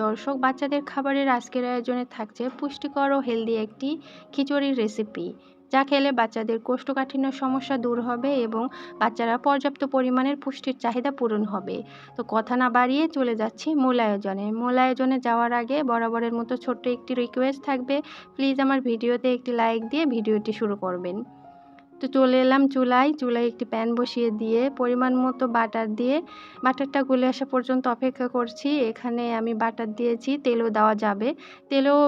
দর্শক, বাচ্চাদের খাবারের আজকের আয়োজনে থাকছে পুষ্টিকর ও হেলদি একটি খিচুড়ির রেসিপি, যা খেলে বাচ্চাদের কোষ্ঠকাঠিন্য সমস্যা দূর হবে এবং বাচ্চারা পর্যাপ্ত পরিমাণের পুষ্টির চাহিদা পূরণ হবে। তো কথা না বাড়িয়ে চলে যাচ্ছি মূল আয়োজনে। মূল আয়োজনে যাওয়ার আগে বরাবরের মতো ছোট্ট একটি রিকোয়েস্ট থাকবে। প্লিজ আমার ভিডিওতে একটি লাইক দিয়ে ভিডিওটি শুরু করবেন। তো চলে এলাম চুলায়। চুলায় একটি প্যান বসিয়ে দিয়ে পরিমাণ মতো বাটার দিয়ে বাটারটা গলে আসা পর্যন্ত অপেক্ষা করছি। এখানে আমি বাটার দিয়েছি, তেলও দেওয়া যাবে। তেলেও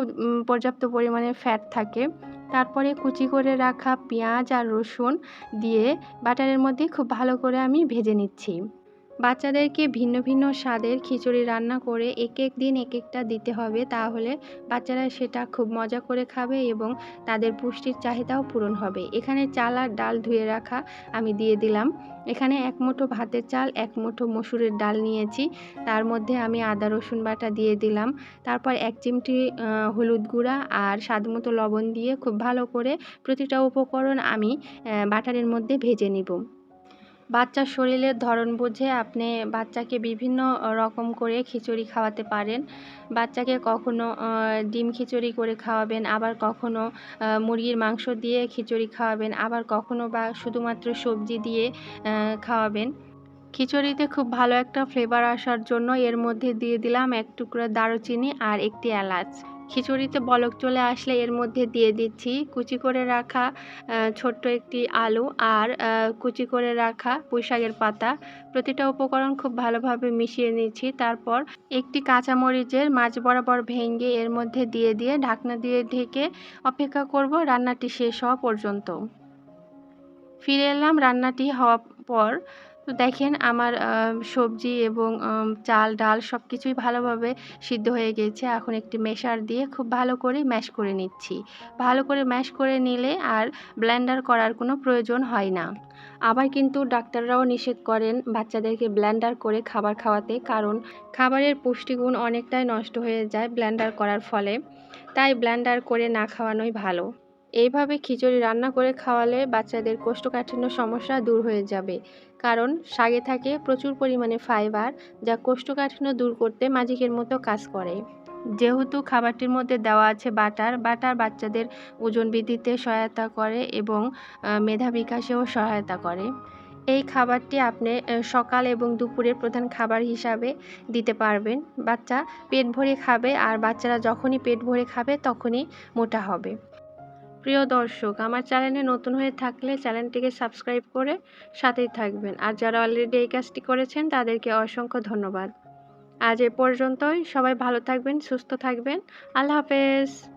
পর্যাপ্ত পরিমাণে ফ্যাট থাকে। তারপরে কুচি করে রাখা পেঁয়াজ আর রসুন দিয়ে বাটারের মধ্যে খুব ভালো করে আমি ভেজে নিচ্ছি। বাচ্চাদেরকে ভিন্ন ভিন্ন স্বাদের খিচুড়ি রান্না করে এক এক দিন এক একটা দিতে হবে তাহলে বাচ্চারা সেটা খুব মজা করে খাবে এবং তাদের পুষ্টির চাহিদাও পূরণ হবে। এখানে চাল আর ডাল ধুয়ে রাখা আমি দিয়ে দিলাম। এখানে এক মুঠো ভাতের চাল, এক মুঠো মসুরের ডাল নিয়েছি। তার মধ্যে আমি আদা, রসুন বাটা দিয়ে দিলাম। তারপর এক চিমটি হলুদ গুঁড়া আর স্বাদ মতো লবণ দিয়ে খুব ভালো করে প্রতিটা উপকরণ আমি বাটারের মধ্যে ভেজে নিব। বাচ্চার শরীরের ধরন বুঝে আপনি বাচ্চাকে বিভিন্ন রকম করে খিচুড়ি খাওয়াতে পারেন। বাচ্চাকে কখনো ডিম খিচুড়ি করে খাওয়াবেন, আবার কখনো মুরগির মাংস দিয়ে খিচুড়ি খাওয়াবেন, আবার কখনো বা শুধুমাত্র সবজি দিয়ে খাওয়াবেন। খিচুড়িতে খুব ভালো একটা ফ্লেভার আসার জন্য এর মধ্যে দিয়ে দিলাম এক টুকরো দারুচিনি আর একটি এলাচ। খিচুড়িতে বলক চলে আসলে এর মধ্যে দিয়ে দিচ্ছি কুচি করে রাখা ছোট্ট একটি আলু আর কুচি করে রাখা পুঁইশাকের পাতা। প্রতিটা উপকরণ খুব ভালোভাবে মিশিয়ে নিচ্ছি। তারপর একটি কাঁচামরিচের মাঝ বরাবর ভেঙে এর মধ্যে দিয়ে দিয়ে ঢাকনা দিয়ে ঢেকে অপেক্ষা করব রান্নাটি শেষ হওয়া পর্যন্ত। ফিরে এলাম রান্নাটি হওয়ার পর তো দেখেন আমার সবজি এবং চাল, ডাল সব কিছুই ভালোভাবে সিদ্ধ হয়ে গেছে। এখন একটি মেশার দিয়ে খুব ভালো করে ম্যাশ করে নিচ্ছি। ভালো করে ম্যাশ করে নিলে আর ব্লেন্ডার করার কোনো প্রয়োজন হয় না। আবার কিন্তু ডাক্তাররাও নিষেধ করেন বাচ্চাদেরকে ব্লেন্ডার করে খাবার খাওয়াতে, কারণ খাবারের পুষ্টিগুণ অনেকটাই নষ্ট হয়ে যায় ব্লেন্ডার করার ফলে। তাই ব্লেন্ডার করে না খাওয়ানোই ভালো। এইভাবে খিচুড়ি রান্না করে খাওয়ালে বাচ্চাদের কোষ্ঠকাঠিন্য সমস্যা দূর হয়ে যাবে। কারণ শাকে থাকে প্রচুর পরিমাণে ফাইবার, যা কোষ্ঠকাঠিন্য দূর করতে ম্যাজিকের মতো কাজ করে। যেহেতু খাবারটির মধ্যে দেওয়া আছে বাটার বাটার বাচ্চাদের ওজন বৃদ্ধিতে সহায়তা করে এবং মেধা বিকাশেও সহায়তা করে। এই খাবারটি আপনি সকাল এবং দুপুরের প্রধান খাবার হিসাবে দিতে পারবেন। বাচ্চা পেট ভরে খাবে আর বাচ্চারা যখনই পেট ভরে খাবে তখনই মোটা হবে। প্রিয় দর্শক, আমার চ্যানেলে নতুন হয়ে থাকলে চ্যানেলটিকে সাবস্ক্রাইব করে সাথেই থাকবেন। আর যারা অলরেডি এই কাজটি করেছেন, তাদেরকে অসংখ্য ধন্যবাদ। আজ এ পর্যন্তই। সবাই ভালো থাকবেন, সুস্থ থাকবেন। আল্লাহ হাফেজ।